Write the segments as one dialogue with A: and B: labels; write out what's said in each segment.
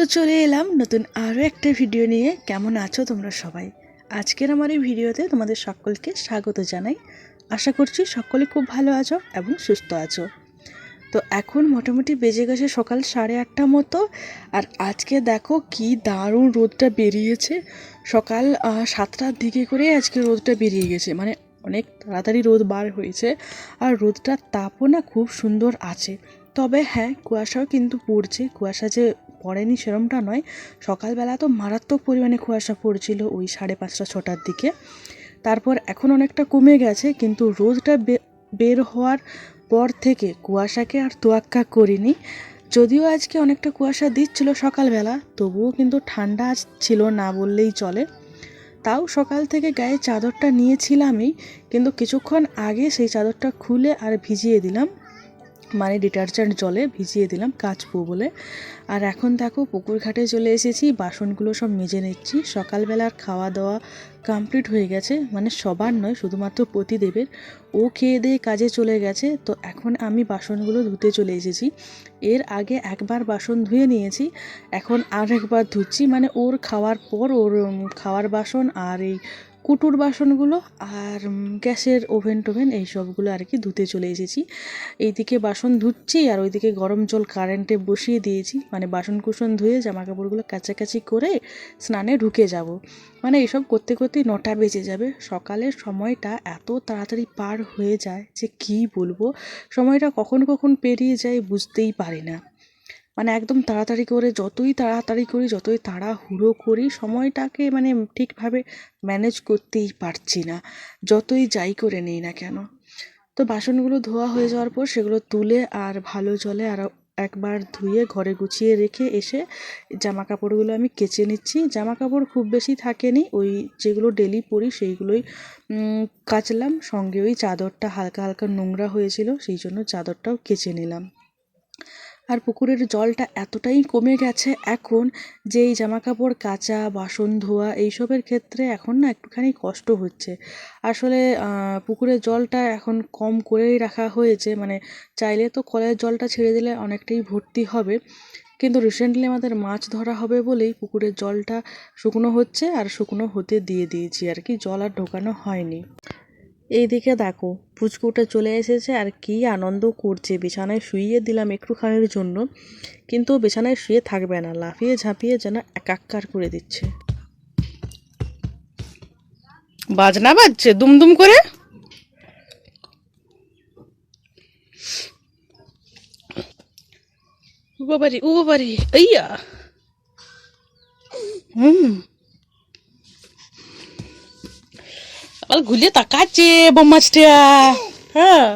A: তো চলে এলাম নতুন আরও একটা ভিডিও নিয়ে। কেমন আছো তোমরা সবাই? আজকের আমার এই ভিডিওতে তোমাদের সকলকে স্বাগত জানাই। আশা করছি সকলে খুব ভালো আছো এবং সুস্থ আছো। তো এখন মোটামুটি বেজে গেছে সকাল সাড়ে আটটা মতো। আর আজকে দেখো কি দারুণ রোদটা বেরিয়েছে। সকাল সাতটার দিকে করে আজকে রোদটা বেরিয়ে গেছে। মানে অনেক তাড়াতাড়ি রোদ বার হয়েছে। আর রোদটার তাপও না খুব সুন্দর আছে। তবে হ্যাঁ কুয়াশাও কিন্তু পড়ছে। কুয়াশা যে পড়েনি সেরমটা নয়। সকালবেলা তো মারাত্মক পরিমাণে কুয়াশা পড়ছিল ওই সাড়ে পাঁচটা, ছটার দিকে। তারপর এখন অনেকটা কমে গেছে, কিন্তু রোদটা বের হওয়ার পর থেকে কুয়াশাকে আর তোয়াক্কা করিনি। যদিও আজকে অনেকটা কুয়াশা দিচ্ছিল সকালবেলা, তবুও কিন্তু ঠান্ডা আজ ছিল না বললেই চলে। তাও সকাল থেকে গায়ে চাদরটা নিয়েছিলামই, কিন্তু কিছুক্ষণ আগে সেই চাদরটা খুলে আর ভিজিয়ে দিলাম। মানে ডিটারজেন্ট জলে ভিজিয়ে দিলাম কাচবো বলে। আর এখন দেখো পুকুর ঘাটে চলে এসেছি, বাসনগুলো সব মেজে নিচ্ছি। সকালবেলার খাওয়া দাওয়া কমপ্লিট হয়ে গেছে মানে সবার নয়, শুধুমাত্র প্রতিদেবের। ও খেয়ে দিয়ে কাজে চলে গেছে, তো এখন আমি বাসনগুলো ধুতে চলে এসেছি। এর আগে একবার বাসন ধুয়ে নিয়েছি, এখন আর একবার ধুচ্ছি। মানে ওর খাওয়ার পর ওর খাওয়ার বাসন আর এই কুটুর বাসনগুলো আর গ্যাসের ওভেন টোভেন এই সবগুলো আর কি ধুতে চলে এসেছি। এইদিকে বাসন ধুচ্ছি আর ওইদিকে গরম জল কারেন্টে বসিয়ে দিয়েছি। মানে বাসন কুসন ধুয়ে জামা কাপড়গুলো কাছাকাছি করে স্নানে ঢুকে যাব। মানে এইসব করতে করতেই নটা বেজে যাবে। সকালের সময়টা এত তাড়াতাড়ি পার হয়ে যায় যে কী বলব? সময়টা কখন কখন পেরিয়ে যায় বুঝতেই পারি না। মানে একদম তাড়াতাড়ি করে, যতই তাড়াতাড়ি করি, যতই তাড়াহুড়ো করি, সময়টাকে মানে ঠিকভাবে ম্যানেজ করতেই পারছি না। যতই যাই করে নিই না কেন। তো বাসনগুলো ধোয়া হয়ে যাওয়ার পর সেগুলো তুলে আর ভালো জলে আরও একবার ধুয়ে ঘরে গুছিয়ে রেখে এসে জামা কাপড়গুলো আমি কেচে নিচ্ছি। জামা কাপড় খুব বেশি থাকেনি, ওই যেগুলো ডেলি পরি সেইগুলোই কাচলাম। সঙ্গে ওই চাদরটা হালকা হালকা নোংরা হয়েছিল, সেই জন্য চাদরটাও কেচে নিলাম। আর পুকুরের জলটা এতটাই কমে গেছে এখন যে এই জামা কাপড় কাচা বাসন, ধোয়া এইসবের ক্ষেত্রে এখন না একটুখানি কষ্ট হচ্ছে। আসলে পুকুরের জলটা এখন কম করেই রাখা হয়েছে। মানে চাইলে তো কলের জলটা ছেড়ে দিলে অনেকটাই ভর্তি হবে। কিন্তু রিসেন্টলি আমাদের মাছ ধরা হবে বলেই পুকুরের জলটা শুকনো হচ্ছে আর শুকনো হতে দিয়ে দিয়েছি আর কি। জল আর ঢোকানো হয়নি। এইদিকে দেখো, পুচকুটা চলে এসেছে আর কি আনন্দ করছে। বিছানায় শুইয়ে দিলাম একটুখানির জন্য, কিন্তু বিছানায় শুয়ে থাকবে না, লাফিয়ে ঝাঁপিয়ে যেন একাকার করে দিচ্ছে। বাজনা বাজছে, দুমদুম করে? ও বাবারি, ও হুম। আবার ঘুলিয়ে তাকাচ্ছে বোমাছটা হ্যাঁ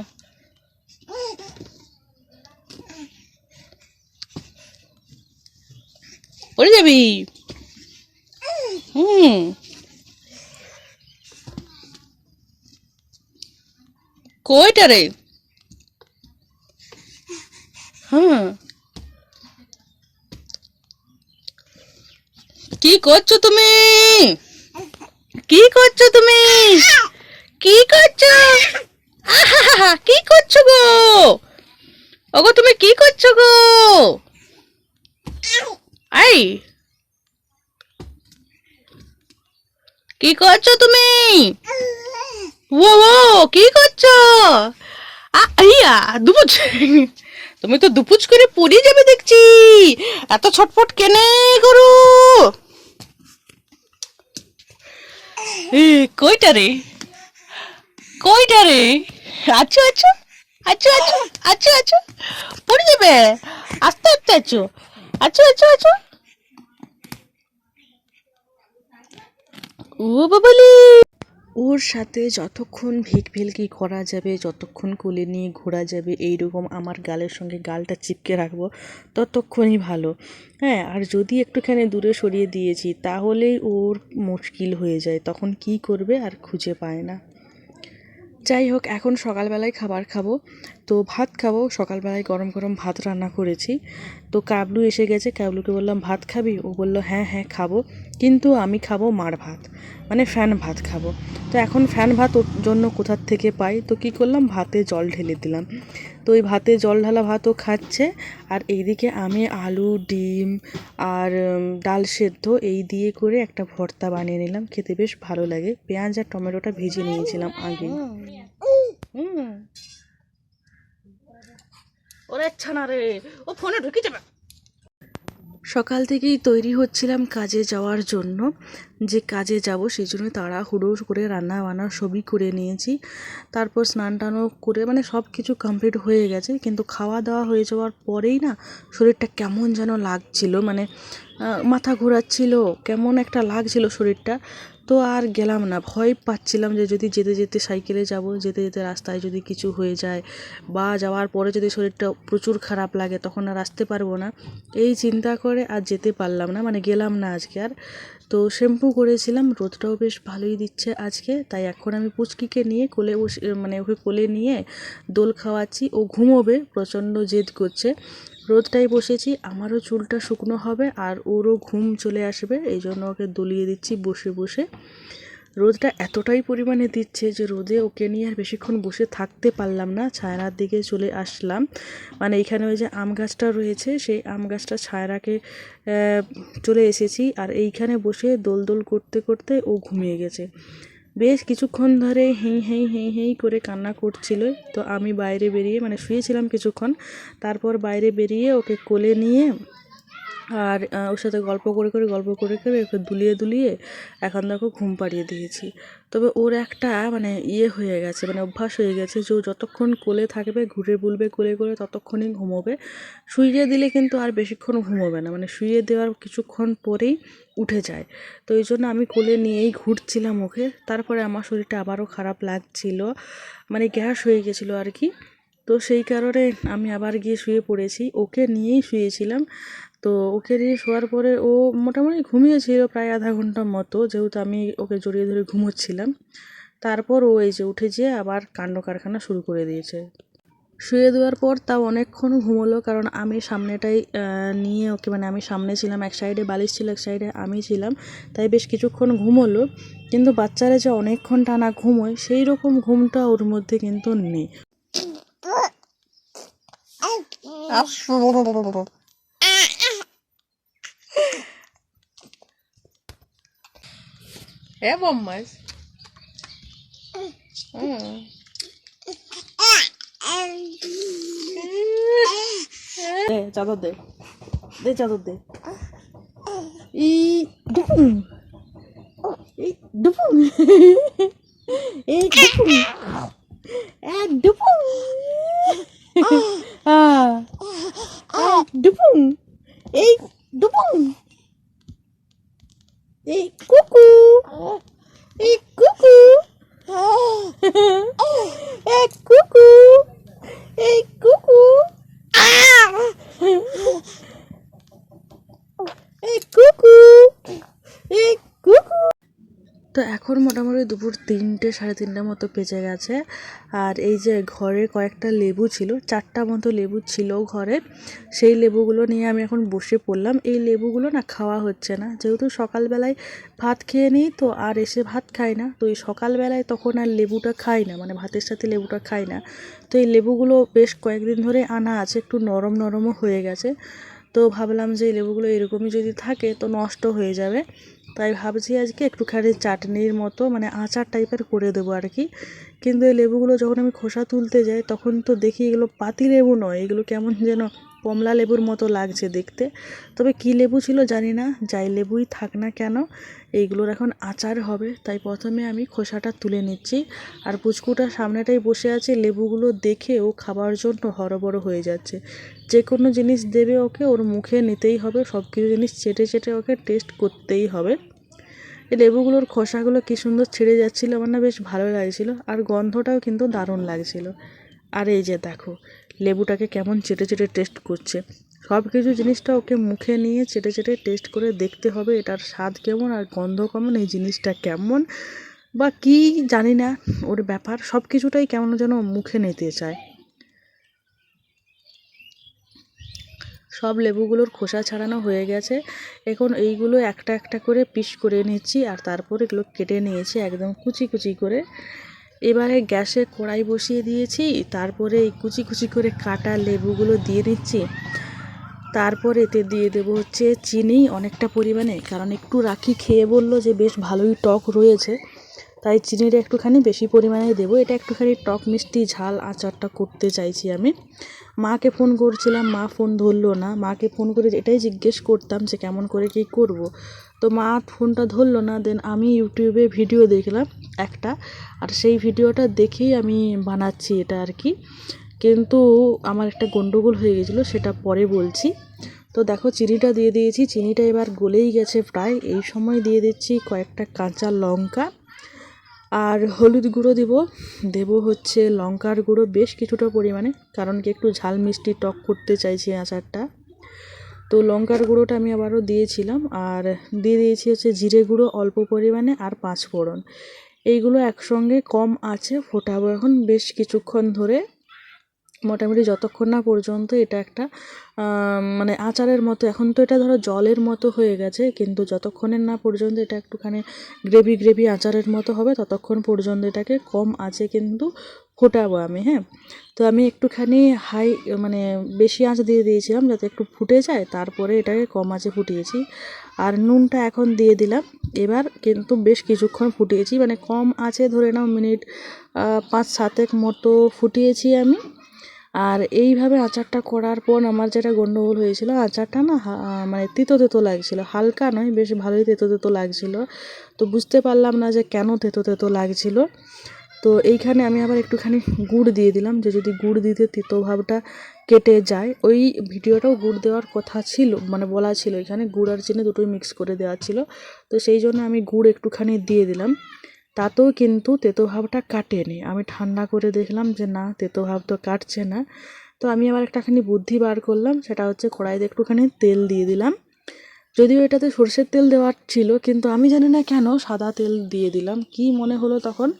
A: পড়ে যাবি হুম কইটা রে হ্যাঁ কি করছ তুমি কি করছ তুমি? কি করছ? কি করছ গো? ওগো, তুমি কি করছ গো? আই! কি করছ তুমি? ও ও, কি করছ? আইয়া, দুপুচ। তুমি তো দুপুচ করে পড়ে যাবে দেখছি। এত ছটফট কেনে করু কইটা রে? কইটা রে? আছো আছো আছো আছো আছো আছো পড়ে যাবে। আস্তে আস্তে আছো আছো আছো আছো ও বাবালি। ওর সাথে যতক্ষণ ভিলকি করা যাবে, যতক্ষণ কোলে নিয়ে ঘোরা যাবে এই রকম আমার গালের সঙ্গে গালটা চিপকে রাখব, ততক্ষণই ভালো। হ্যাঁ আর যদি একটুখানি দূরে সরিয়ে দিয়েছি, তাহলেই ওর মুশকিল হয়ে যায়, তখন কি করবে আর খুঁজে পায় না। যাই হোক, এখন সকালবেলায় খাবার খাব। তো ভাত খাব, সকালবেলায় গরম গরম ভাত রান্না করেছি। তো কাবলু এসে গেছে, কাবলুকে বললাম, ভাত খাবি? ও বলল হ্যাঁ হ্যাঁ খাব। কিন্তু আমি খাব মার ভাত মানে ফ্যান ভাত খাব। তো এখন ফ্যান ভাত ওর জন্য কোথার থেকে পাই? তো কি করলাম? ভাতে জল ঢেলে দিলাম। তো ওই ভাতে জল ঢালা ভাতও খাচ্ছে। আর এইদিকে আমি আলু, ডিম আর ডাল সেদ্ধ এই দিয়ে করে একটা ভর্তা বানিয়ে নিলাম। খেতে বেশ ভালো লাগে। পেঁয়াজ আর টমেটোটা ভেজে নিয়েছিলাম আগে। ওরে না রে, ও ফোনে ঢুকে যাবে সকাল থেকেই তৈরি হচ্ছিলাম কাজে যাওয়ার জন্য। যে কাজে যাব সেই জন্য তারা তাড়াহুড়ো করে রান্না বান্না সবই করে নিয়েছি। তারপর স্নান টানও করে মানে সব কিছু কমপ্লিট হয়ে গেছে। কিন্তু খাওয়া দাওয়া হয়ে যাওয়ার পরেই না শরীরটা কেমন যেন লাগছিল। মানে মাথা ঘোরাচ্ছিল, কেমন একটা লাগছিল শরীরটা। তো আর গেলাম না। ভয় পাচ্ছিলাম যে যদি যেতে যেতে সাইকেলে যাব, যেতে যেতে রাস্তায় যদি কিছু হয়ে যায় বা যাওয়ার পরে যদি শরীরটা প্রচুর খারাপ লাগে তখন আর আসতে পারব না। এই চিন্তা করে আর যেতে পারলাম না মানে গেলাম না আজকে আর। তো শ্যাম্পু করেছিলাম, রোদটাও বেশ ভালোই দিচ্ছে আজকে, তাই এখন আমি পুচকিকে নিয়ে কোলে বসে মানে ওকে কোলে নিয়ে দোল খাওয়াচ্ছি। ও ঘুমোবে, প্রচণ্ড জেদ করছে। রোদটাই বসেছি, আমারও চুলটা শুকনো হবে আর ওরও ঘুম চলে আসবে, এই জন্য ওকে দলিয়ে দিচ্ছি বসে বসে। রোদটা এতটাই পরিমাণে দিচ্ছে যে রোদে ওকে নিয়ে আর বেশিক্ষণ বসে থাকতে পারলাম না ছায়রার দিকে চলে আসলাম। মানে এইখানে ওই যে আম গাছটা রয়েছে, সেই আম গাছটা ছায়রাকে চলে এসেছি আর এইখানে বসে দোল দোল করতে করতে ও ঘুমিয়ে গেছে। বেশ কিছুক্ষণ ধরে হেই হেই হেই হেই করে কান্না করছিল। তো আমি বাইরে বেরিয়ে মানে শুয়েছিলাম কিছুক্ষণ, তারপর বাইরে বেরিয়ে ওকে কোলে নিয়ে আর ওর সাথে গল্প করে করে, গল্প করে করে ওকে দুলিয়ে দুলিয়ে এখন দেখো ঘুম পাড়িয়ে দিয়েছি। তবে ওর একটা মানে ইয়ে হয়ে গেছে মানে অভ্যাস হয়ে গেছে যে ও যতক্ষণ কোলে থাকবে, ঘুরে বুলবে, কোলে করে ততক্ষণই ঘুমোবে। শুইয়ে দিলে কিন্তু আর বেশিক্ষণ ঘুমোবে না মানে শুইয়ে দেওয়ার কিছুক্ষণ পরেই উঠে যায়। তো এই জন্য আমি কোলে নিয়েই ঘুরছিলাম ওকে। তারপরে আমার শরীরটা আবারও খারাপ লাগছিল মানে গ্যাস হয়ে গেছিল আর কি। তো সেই কারণে আমি আবার গিয়ে শুয়ে পড়েছি। ওকে নিয়েই শুয়েছিলাম। তো ওকে নিয়ে শোয়ার পরে ও মোটামুটি ঘুমিয়েছিল প্রায় আধা ঘণ্টার মতো, যেহেতু আমি ওকে জড়িয়ে ধরে ঘুমোচ্ছিলাম। তারপর ও এই যে উঠে যেয়ে আবার কাণ্ড কারখানা শুরু করে দিয়েছে। শুয়ে দেওয়ার পর তাও অনেকক্ষণ ঘুমোলো, কারণ আমি সামনেটাই নিয়ে ওকে মানে আমি সামনে ছিলাম, এক সাইডে বালিশ ছিল, এক সাইডে আমি ছিলাম, তাই বেশ কিছুক্ষণ ঘুমোলো। কিন্তু বাচ্চারা যে অনেকক্ষণ টানা ঘুমোয়, সেই রকম ঘুমটা ওর মধ্যে কিন্তু নেই। É, bom mais. É, já do dedo. Já do dedo. E. Dum! E. Dum! E. Dum! É, dum! এখন মোটামুটি দুপুর তিনটে, সাড়ে তিনটার মতো বেজে গেছে। আর এই যে ঘরে কয়েকটা লেবু ছিল, চারটা মতো লেবু ছিল ঘরে, সেই লেবুগুলো নিয়ে আমি এখন বসে পড়লাম। এই লেবুগুলো না খাওয়া হচ্ছে না। যেহেতু সকালবেলায় ভাত খেয়ে নিই, তো আর এসে ভাত খাই না। তো এই সকালবেলায় তখন আর লেবুটা খাই না মানে ভাতের সাথে লেবুটা খাই না। তো এই লেবুগুলো বেশ কয়েকদিন ধরে আনা আছে, একটু নরম নরমও হয়ে গেছে। তো ভাবলাম যে লেবুগুলো এরকমই যদি থাকে, তো নষ্ট হয়ে যাবে। তাই ভাবছি আজকে একটুখানি চাটনির মতো মানে আচার টাইপের করে দেবো আর কি কিন্তু এই লেবুগুলো যখন আমি খোসা তুলতে যাই, তখন তো দেখি এগুলো পাতি লেবু নয়, এগুলো কেমন যেন কমলা লেবুর মতো লাগছে দেখতে। তবে কী লেবু ছিল জানি না, যাই লেবুই থাক না কেন, এইগুলোর এখন আচার হবে। তাই প্রথমে আমি খোসাটা তুলে নিচ্ছি। আর পুচকুটা সামনেটাই বসে আছে, লেবুগুলো দেখে ও খাবার জন্য হরবড় হয়ে যাচ্ছে। যে কোনো জিনিস দেবে ওকে, ওর মুখে নিতেই হবে সব কিছু জিনিস চেটে চেটে ওকে টেস্ট করতেই হবে। এই লেবুগুলোর খোসাগুলো কী সুন্দর ছেড়ে যাচ্ছিল, আমার না বেশ ভালো লাগছিল, আর গন্ধটাও কিন্তু দারুণ লাগছিল। আর এই যে দেখো লেবুটাকে কেমন চেটে চেটে টেস্ট করছে। সব কিছু জিনিসটা ওকে মুখে নিয়ে চেটে চেটে টেস্ট করে দেখতে হবে, এটার স্বাদ কেমন আর গন্ধ কেমন, এই জিনিসটা কেমন বা কি জানি না, ওর ব্যাপার সব কিছুটাই কেমন যেন মুখে নিতে চায়। সব লেবুগুলোর খোসা ছাড়ানো হয়ে গেছে, এখন এইগুলো একটা একটা করে পিস করে নিচ্ছি আর তারপর এগুলো কেটে নিয়েছি একদম কুচি কুচি করে। এবারে গ্যাসে কড়াই বসিয়ে দিয়েছি, তারপরে এই কুচি কুচি করে কাটা লেবুগুলো দিয়ে দিচ্ছি। তারপর এতে দিয়ে দেবো হচ্ছে চিনি অনেকটা পরিমাণে, কারণ একটু রাখি খেয়ে বলল যে বেশ ভালোই টক রয়েছে, তাই চিনিটা একটুখানি বেশি পরিমাণে দেবো। এটা একটুখানি টক মিষ্টি ঝাল আচারটা করতে চাইছি আমি। মাকে ফোন করছিলাম, মা ফোন ধরলো না। মাকে ফোন করে এটাই জিজ্ঞেস করতাম যে কেমন করে কী করব। তো মা ফোনটা ধরলো না দেন আমি ইউটিউবে ভিডিও দেখলাম একটা, আর সেই ভিডিওটা দেখেই আমি বানাচ্ছি এটা আর কি। কিন্তু আমার একটা গণ্ডগোল হয়ে গেছিল, সেটা পরে বলছি। তো দেখো চিনিটা দিয়ে দিয়েছি, চিনিটা এবার গলেই গেছে প্রায়। এই সময় দিয়ে দিচ্ছি কয়েকটা কাঁচা লঙ্কা আর হলুদ গুঁড়ো দিব। দেব হচ্ছে লঙ্কার গুঁড়ো বেশ কিছুটা পরিমাণে, কারণ কি একটু ঝাল মিষ্টি টক করতে চাইছি আচারটা। তো লঙ্কার গুঁড়োটা আমি আবারও দিয়েছিলাম আর দিয়ে দিয়েছি হচ্ছে জিরে গুঁড়ো অল্প পরিমাণে আর পাঁচফোড়ন। এইগুলো একসঙ্গে কম আছে, ফোটাবো এখন বেশ কিছুক্ষণ ধরে। মোটামুটি যতক্ষণ না পর্যন্ত এটা একটা মানে আচারের মতো, এখন তো এটা ধরো জলের মতো হয়ে গেছে, কিন্তু যতক্ষণের না পর্যন্ত এটা একটুখানি গ্রেভি গ্রেভি আচারের মতো হবে, ততক্ষণ পর্যন্ত এটাকে কম আছে কিন্তু ফোটাবো আমি হ্যাঁ? তো আমি একটুখানি হাই মানে বেশি আঁচ দিয়ে দিয়েছিলাম যাতে একটু ফুটে যায়, তারপরে এটাকে কম আঁচে ফুটিয়েছি। আর নুনটা এখন দিয়ে দিলাম, এবার কিন্তু বেশ কিছুক্ষণ ফুটিয়েছি মানে কম আছে ধরে নাও মিনিট পাঁচ সাতেক মতো ফুটিয়েছি আমি। আর এইভাবে আচারটা করার পর আমার যেটা গণ্ডগোল হয়েছিল, আচারটা না মানে তেতো তেতো লাগছিল। হালকা নয়, বেশ ভালোই তেতো তেতো লাগছিল। তো বুঝতে পারলাম না যে কেন তেতো তেতো লাগছিল। তো এইখানে আমি আবার একটুখানি গুড় দিয়ে দিলাম, যে যদি গুড় দিতে তিতো ভাবটা কেটে যায়। ওই ভিডিওটাও গুড় দেওয়ার কথা ছিল মানে বলা ছিল। এখানে গুড় আর চিনি দুটোই মিক্স করে দেওয়া ছিল। তো সেই জন্য আমি গুড় একটুখানি দিয়ে দিলাম। তাতেও কিন্তু তেতো ভাবটা কাটেনি। আমি ঠান্ডা করে দেখলাম যে, না, তেতো ভাব তো কাটছে না। তো আমি আবার একটাখানি বুদ্ধি বার করলাম, সেটা হচ্ছে কড়াইতে একটুখানি তেল দিয়ে দিলাম। যদিও এটাতে সর্ষের তেল দেওয়ার ছিল, কিন্তু আমি জানি না কেন সাদা তেল দিয়ে দিলাম। কি মনে হলো তখন?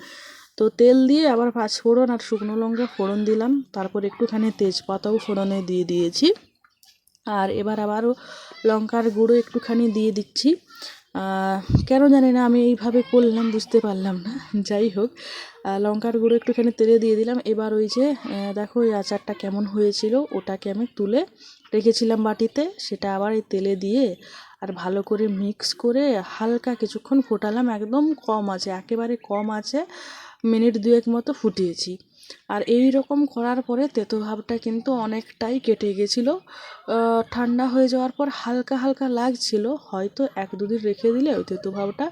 A: তো তেল দিয়ে আবার পাঁচ ফোড়ন আর শুকনো লঙ্কা ফোড়ন দিলাম। তারপর একটুখানি তেজপাতাও ফোড়নে দিয়ে দিয়েছি। আর এবার আবারও লঙ্কার গুঁড়ো একটুখানি দিয়ে দিচ্ছি। কেন জানি না আমি এইভাবে করলাম, বুঝতে পারলাম না। যাই হোক লঙ্কার গুঁড়ো একটুখানি তেলে দিয়ে দিলাম। এবার ওই যে দেখো ওই আচারটা কেমন হয়েছিল, ওটাকে আমি তুলে রেখেছিলাম বাটিতে। সেটা আবার এই তেলে দিয়ে আর ভালো করে মিক্স করে হালকা কিছুক্ষণ ফোটালাম। একদম কম আছে, একেবারে কম আছে, মিনিট দুয়েক মতো ফুটিয়েছি। আর এই রকম করার পরে তেতো ভাবটা কিন্তু অনেকটাই কেটে গেছিল। ঠান্ডা হয়ে যাওয়ার পর হালকা হালকা লাগছিল, হয়তো এক দুদিন রেখে দিলে ওই তেতো ভাবটা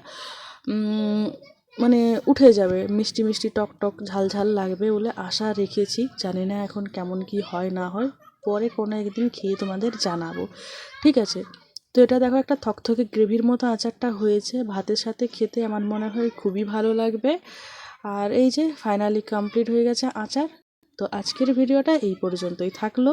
A: মানে উঠে যাবে, মিষ্টি মিষ্টি টক টক ঝাল ঝাল লাগবে বলে আশা রেখেছি। জানি না এখন কেমন কি হয় না হয়, পরে কোনো একদিন খেয়ে তোমাদের জানাব। ঠিক আছে? তো এটা দেখো একটা থকথকে গ্রেভির মতো আচারটা হয়েছে, ভাতের সাথে খেতে আমার মনে হয় খুবই ভালো লাগবে। আর এই যে ফাইনালি কমপ্লিট হয়ে গেছে আচার তো আজকের ভিডিওটা এই পর্যন্তই থাকল।